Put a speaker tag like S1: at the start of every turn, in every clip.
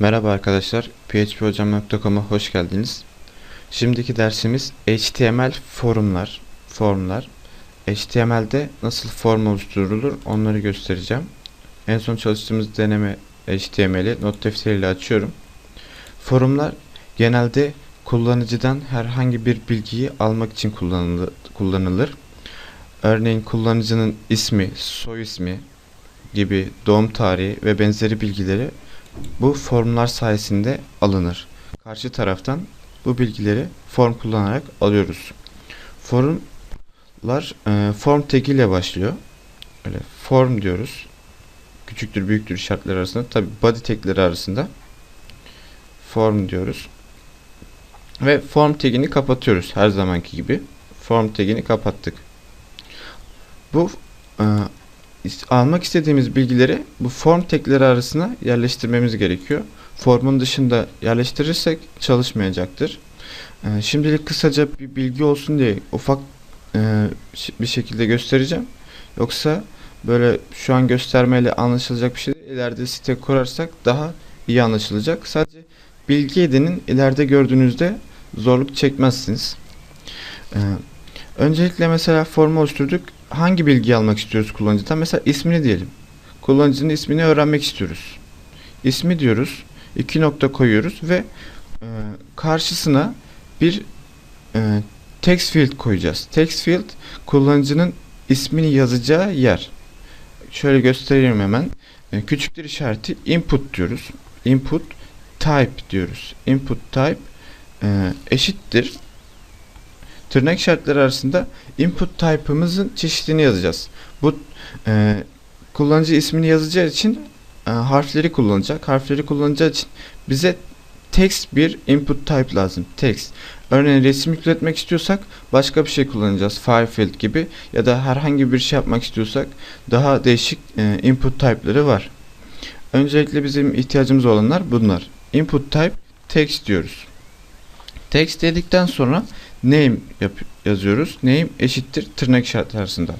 S1: Merhaba arkadaşlar, phphocam.com'a hoş geldiniz. Şimdiki dersimiz HTML forumlar, formlar. HTML'de nasıl form oluşturulur onları göstereceğim. En son çalıştığımız deneme HTML'i not defteriyle açıyorum. Forumlar genelde kullanıcıdan herhangi bir bilgiyi almak için kullanılı- kullanılır. Örneğin kullanıcının ismi, soy ismi gibi doğum tarihi ve benzeri bilgileri bu formlar sayesinde alınır. Karşı taraftan bu bilgileri form kullanarak alıyoruz. Formlar e, form ile başlıyor. Öyle form diyoruz. Küçüktür büyüktür işaretler arasında. Tabi body tagleri arasında form diyoruz. Ve form tagini kapatıyoruz her zamanki gibi. Form tagini kapattık. Bu e, almak istediğimiz bilgileri bu form tagleri arasına yerleştirmemiz gerekiyor. Formun dışında yerleştirirsek çalışmayacaktır. Ee, şimdilik kısaca bir bilgi olsun diye ufak e, bir şekilde göstereceğim. Yoksa böyle şu an göstermeyle anlaşılacak bir şey değil. İleride site kurarsak daha iyi anlaşılacak. Sadece bilgi edinin ileride gördüğünüzde zorluk çekmezsiniz. Ee, öncelikle mesela formu oluşturduk hangi bilgiyi almak istiyoruz kullanıcıdan? Mesela ismini diyelim. Kullanıcının ismini öğrenmek istiyoruz. İsmi diyoruz. iki nokta koyuyoruz ve e, karşısına bir e, text field koyacağız. Text field kullanıcının ismini yazacağı yer. Şöyle göstereyim hemen. E, küçüktür işareti input diyoruz. Input type diyoruz. Input type e, eşittir tırnak işaretleri arasında input type'ımızın çeşidini yazacağız. Bu e, kullanıcı ismini yazacağı için e, harfleri kullanacak. Harfleri kullanacağı için bize text bir input type lazım. Text. Örneğin resim yükletmek istiyorsak başka bir şey kullanacağız. Filefield gibi ya da herhangi bir şey yapmak istiyorsak daha değişik e, input type'ları var. Öncelikle bizim ihtiyacımız olanlar bunlar. Input type text diyoruz. Text dedikten sonra name yap yazıyoruz. Name eşittir tırnak işareti arasında.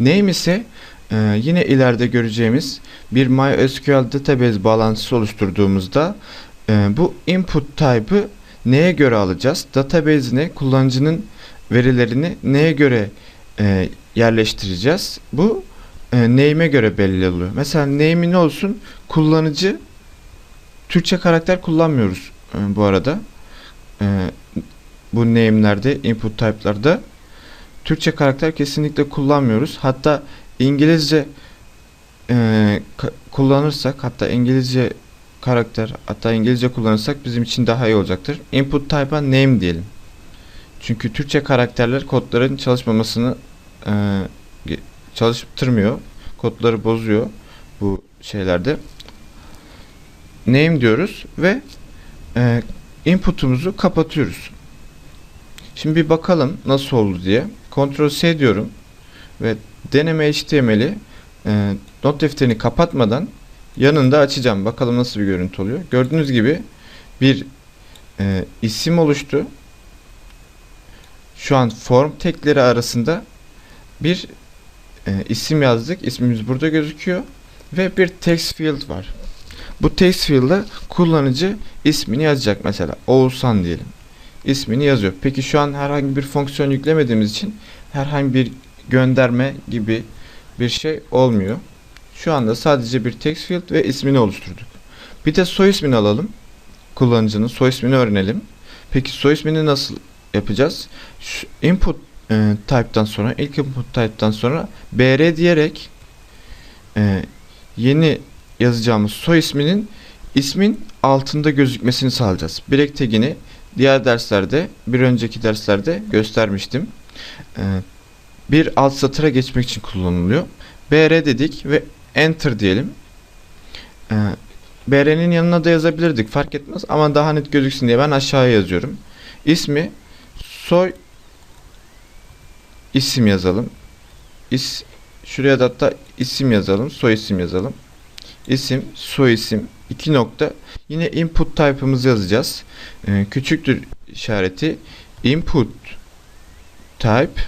S1: Name ise e, yine ileride göreceğimiz bir MySQL database bağlantısı oluşturduğumuzda e, bu input type'ı neye göre alacağız? Database'ine kullanıcının verilerini neye göre e, yerleştireceğiz? Bu e, name'e göre belli oluyor. Mesela name'i ne olsun? Kullanıcı Türkçe karakter kullanmıyoruz e, bu arada. E, bu name'lerde, input type'larda Türkçe karakter kesinlikle kullanmıyoruz. Hatta İngilizce e, kullanırsak, hatta İngilizce karakter, hatta İngilizce kullanırsak bizim için daha iyi olacaktır. Input type'a name diyelim. Çünkü Türkçe karakterler kodların çalışmamasını e, çalıştırmıyor. Kodları bozuyor bu şeylerde. Name diyoruz ve e, input'umuzu kapatıyoruz. Şimdi bir bakalım nasıl oldu diye. Ctrl S diyorum ve deneme HTML'i e, not defterini kapatmadan yanında açacağım. Bakalım nasıl bir görüntü oluyor. Gördüğünüz gibi bir e, isim oluştu. Şu an form tekleri arasında bir e, isim yazdık. İsmimiz burada gözüküyor ve bir text field var. Bu text field'a kullanıcı ismini yazacak mesela Oğuzhan diyelim ismini yazıyor. Peki şu an herhangi bir fonksiyon yüklemediğimiz için herhangi bir gönderme gibi bir şey olmuyor. Şu anda sadece bir text field ve ismini oluşturduk. Bir de soy ismini alalım. Kullanıcının soy ismini öğrenelim. Peki soy ismini nasıl yapacağız? Şu input e, type'dan sonra ilk input type'dan sonra br diyerek e, yeni yazacağımız soy isminin ismin altında gözükmesini sağlayacağız. Break tagini diğer derslerde, bir önceki derslerde göstermiştim. Ee, bir alt satıra geçmek için kullanılıyor. BR dedik ve Enter diyelim. Ee, BR'nin yanına da yazabilirdik fark etmez ama daha net gözüksün diye ben aşağıya yazıyorum. İsmi, soy isim yazalım. İs, şuraya da hatta isim yazalım, soy isim yazalım. İsim, soy isim, iki nokta. Yine input type'ımızı yazacağız. Ee, küçüktür işareti input type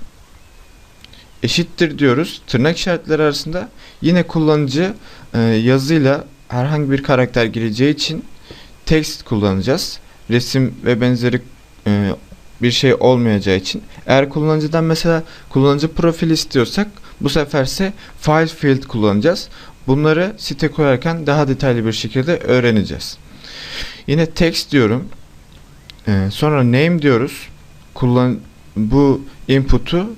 S1: eşittir diyoruz. Tırnak işaretleri arasında yine kullanıcı e, yazıyla herhangi bir karakter gireceği için text kullanacağız. Resim ve benzeri e, bir şey olmayacağı için. Eğer kullanıcıdan mesela kullanıcı profil istiyorsak bu seferse file field kullanacağız. Bunları site koyarken daha detaylı bir şekilde öğreneceğiz. Yine text diyorum. Ee, sonra name diyoruz. Kullan bu input'u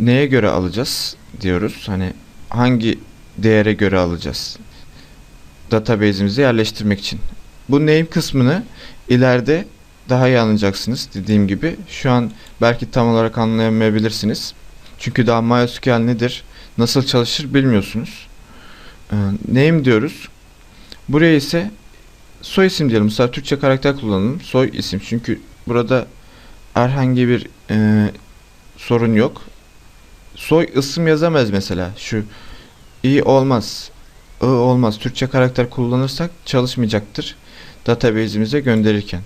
S1: neye göre alacağız diyoruz. Hani hangi değere göre alacağız? Database'imize yerleştirmek için. Bu name kısmını ileride daha iyi anlayacaksınız dediğim gibi. Şu an belki tam olarak anlayamayabilirsiniz. Çünkü daha MySQL nedir, nasıl çalışır bilmiyorsunuz. Ee, name diyoruz. Buraya ise soy isim diyelim. Mesela Türkçe karakter kullanalım. Soy isim. Çünkü burada herhangi bir e, sorun yok. Soy isim yazamaz mesela. Şu i olmaz. I olmaz. Türkçe karakter kullanırsak çalışmayacaktır. Database'imize gönderirken.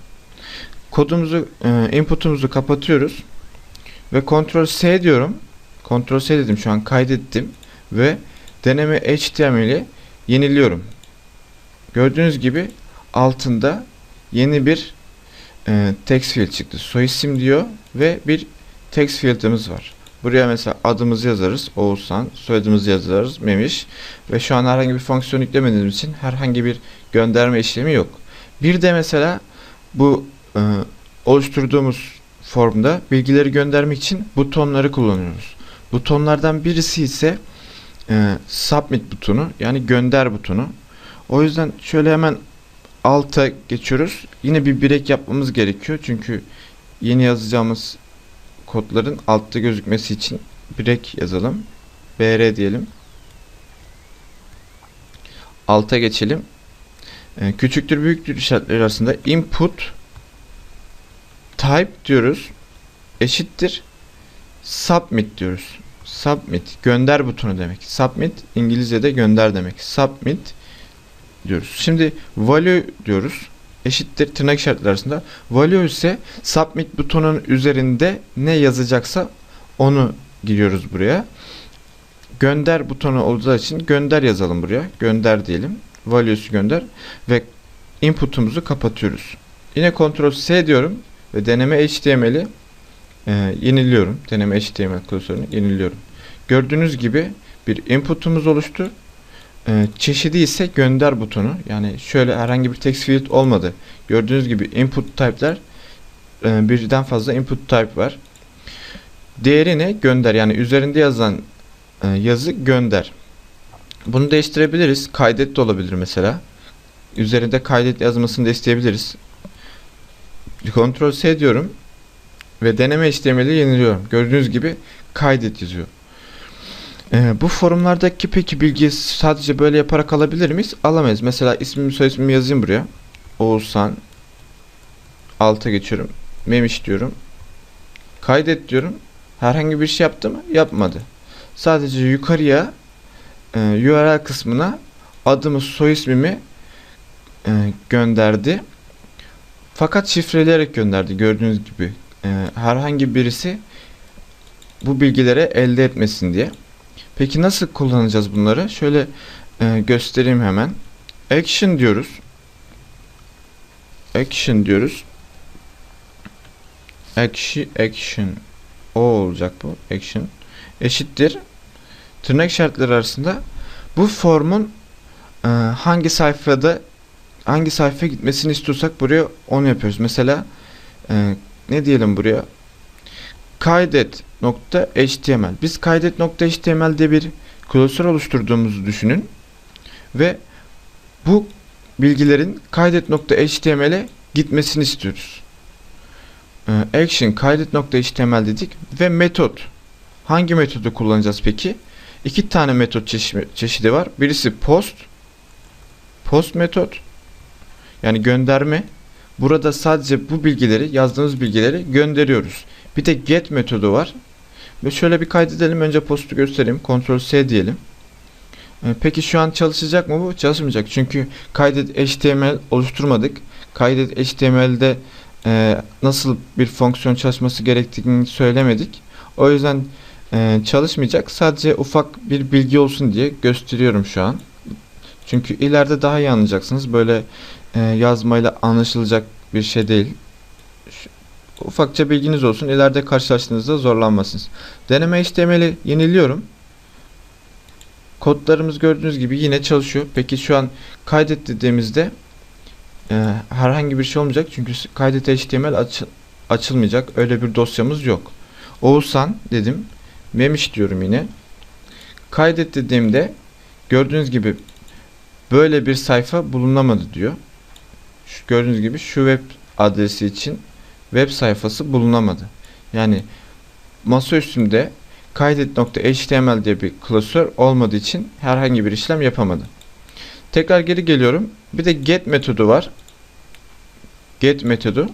S1: Kodumuzu, e, input'umuzu kapatıyoruz. Ve Ctrl S diyorum. Ctrl S dedim şu an kaydettim. Ve deneme HTML'i yeniliyorum. Gördüğünüz gibi altında yeni bir e, text field çıktı. Soy isim diyor ve bir text field'ımız var. Buraya mesela adımızı yazarız. Oğuzhan. Soyadımızı yazarız. Memiş. Ve şu an herhangi bir fonksiyon yüklemediğimiz için herhangi bir gönderme işlemi yok. Bir de mesela bu e, oluşturduğumuz formda bilgileri göndermek için butonları kullanıyoruz. Butonlardan birisi ise e, submit butonu yani gönder butonu. O yüzden şöyle hemen alta geçiyoruz. Yine bir break yapmamız gerekiyor. Çünkü yeni yazacağımız kodların altta gözükmesi için break yazalım. br diyelim. Alta geçelim. Ee, küçüktür büyüktür işaretleri arasında input type diyoruz. Eşittir submit diyoruz. Submit gönder butonu demek. Submit İngilizce'de gönder demek. Submit diyoruz. Şimdi value diyoruz. Eşittir tırnak işaretleri arasında. Value ise submit butonun üzerinde ne yazacaksa onu giriyoruz buraya. Gönder butonu olacağı için gönder yazalım buraya. Gönder diyelim. Value'su gönder ve input'umuzu kapatıyoruz. Yine Ctrl S diyorum ve deneme HTML'i e, yeniliyorum. Deneme HTML klasörünü yeniliyorum. Gördüğünüz gibi bir input'umuz oluştu. E, çeşidi ise gönder butonu. Yani şöyle herhangi bir text field olmadı. Gördüğünüz gibi input type'ler e, birden fazla input type var. Değerini gönder yani üzerinde yazan e, yazı gönder. Bunu değiştirebiliriz. Kaydet de olabilir mesela. Üzerinde kaydet yazmasını da isteyebiliriz. Ctrl S diyorum ve deneme HTML'i yeniliyorum. Gördüğünüz gibi kaydet yazıyor. Ee, bu forumlardaki peki bilgiyi sadece böyle yaparak alabilir miyiz? Alamayız. Mesela ismimi soyismimi yazayım buraya. Oğuzhan alta geçiyorum. Memiş diyorum. Kaydet diyorum. Herhangi bir şey yaptı mı? Yapmadı. Sadece yukarıya e, URL kısmına adımı soy ismimi e, gönderdi. Fakat şifreleyerek gönderdi. Gördüğünüz gibi e, herhangi birisi bu bilgileri elde etmesin diye. Peki nasıl kullanacağız bunları? Şöyle e, göstereyim hemen. Action diyoruz. Action diyoruz. Action, action. O olacak bu. Action. Eşittir. Tırnak işaretleri arasında bu formun e, hangi sayfada hangi sayfaya gitmesini istiyorsak buraya onu yapıyoruz. Mesela e, ne diyelim buraya? kaydet.html. Biz kaydet.html diye bir klasör oluşturduğumuzu düşünün. Ve bu bilgilerin kaydet.html'e gitmesini istiyoruz. Ee, action kaydet.html dedik ve metot. Hangi metodu kullanacağız peki? İki tane metot çeşi çeşidi var. Birisi post. Post metot. Yani gönderme. Burada sadece bu bilgileri, yazdığımız bilgileri gönderiyoruz. Bir de get metodu var. Ve şöyle bir kaydedelim. Önce postu göstereyim. Ctrl S diyelim. Ee, peki şu an çalışacak mı bu? Çalışmayacak. Çünkü kaydet HTML oluşturmadık. Kaydet HTML'de e, nasıl bir fonksiyon çalışması gerektiğini söylemedik. O yüzden e, çalışmayacak. Sadece ufak bir bilgi olsun diye gösteriyorum şu an. Çünkü ileride daha iyi anlayacaksınız. Böyle e, yazmayla anlaşılacak bir şey değil. Ufakça bilginiz olsun. İleride karşılaştığınızda zorlanmasınız. Deneme HTML'i yeniliyorum. Kodlarımız gördüğünüz gibi yine çalışıyor. Peki şu an kaydet dediğimizde e, herhangi bir şey olmayacak. Çünkü kaydet HTML aç- açılmayacak. Öyle bir dosyamız yok. Oğuzhan dedim. Memiş diyorum yine. Kaydet dediğimde gördüğünüz gibi böyle bir sayfa bulunamadı diyor. Şu, gördüğünüz gibi şu web adresi için web sayfası bulunamadı. Yani masa üstünde kaydet.html diye bir klasör olmadığı için herhangi bir işlem yapamadı. Tekrar geri geliyorum. Bir de get metodu var. Get metodu.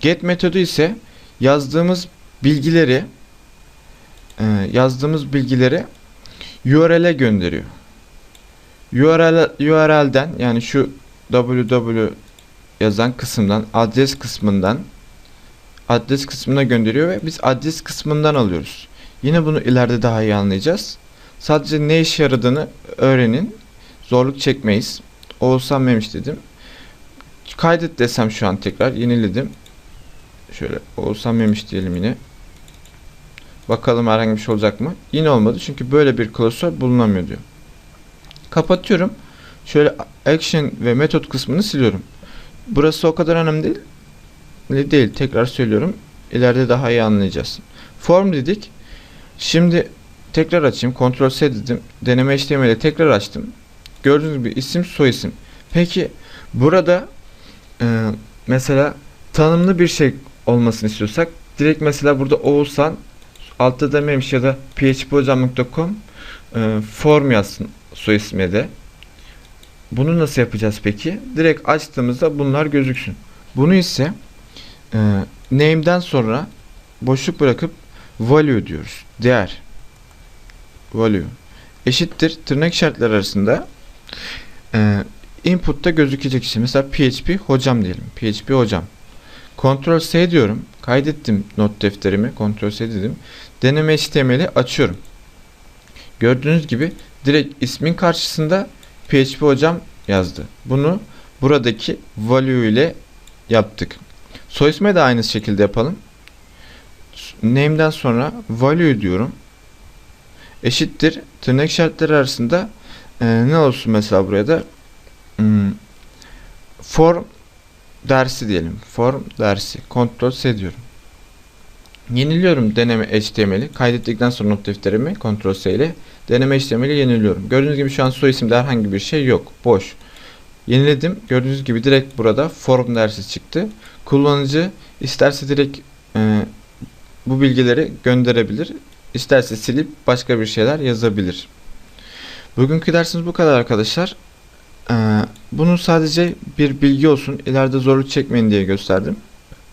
S1: Get metodu ise yazdığımız bilgileri e, yazdığımız bilgileri URL'e gönderiyor. URL URL'den yani şu www yazan kısımdan adres kısmından adres kısmına gönderiyor ve biz adres kısmından alıyoruz. Yine bunu ileride daha iyi anlayacağız. Sadece ne işe yaradığını öğrenin. Zorluk çekmeyiz. Oğuzhan Memiş dedim. Kaydet desem şu an tekrar yeniledim. Şöyle Oğuzhan Memiş diyelim yine. Bakalım herhangi bir şey olacak mı? Yine olmadı çünkü böyle bir klasör bulunamıyor diyor. Kapatıyorum. Şöyle action ve metot kısmını siliyorum. Burası o kadar önemli değil. Değil. Tekrar söylüyorum. İleride daha iyi anlayacağız. Form dedik. Şimdi tekrar açayım. Ctrl S dedim. Deneme HTML'i tekrar açtım. Gördüğünüz gibi isim soyisim. Peki burada e, mesela tanımlı bir şey olmasını istiyorsak direkt mesela burada Oğuzhan altta dememiş ya da phphocam.com e, form yazsın soy ismi de. Bunu nasıl yapacağız peki? Direkt açtığımızda bunlar gözüksün. Bunu ise e, name'den sonra boşluk bırakıp value diyoruz. Değer. Value. Eşittir tırnak işaretleri arasında e, input'ta gözükecek şey. Mesela php hocam diyelim. php hocam. Ctrl S diyorum. Kaydettim not defterimi. Ctrl S dedim. Deneme HTML'i açıyorum. Gördüğünüz gibi direkt ismin karşısında PHP hocam yazdı. Bunu buradaki value ile yaptık. Soy isme de aynı şekilde yapalım. Name'den sonra value diyorum. Eşittir. Tırnak işaretleri arasında e, ne olsun mesela buraya da hmm, form dersi diyelim. Form dersi. Ctrl S diyorum. Yeniliyorum deneme HTML'i. Kaydettikten sonra not defterimi Ctrl S ile deneme HTML'i yeniliyorum. Gördüğünüz gibi şu an soy isimde herhangi bir şey yok. Boş. Yeniledim. Gördüğünüz gibi direkt burada form dersi çıktı. Kullanıcı isterse direkt e, bu bilgileri gönderebilir. İsterse silip başka bir şeyler yazabilir. Bugünkü dersimiz bu kadar arkadaşlar. Ee, bunu sadece bir bilgi olsun, ileride zorluk çekmeyin diye gösterdim.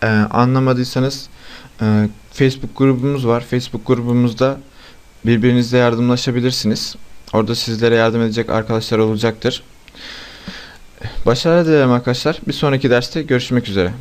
S1: Ee, anlamadıysanız e, Facebook grubumuz var. Facebook grubumuzda birbirinizle yardımlaşabilirsiniz. Orada sizlere yardım edecek arkadaşlar olacaktır. Başarılar dilerim arkadaşlar. Bir sonraki derste görüşmek üzere.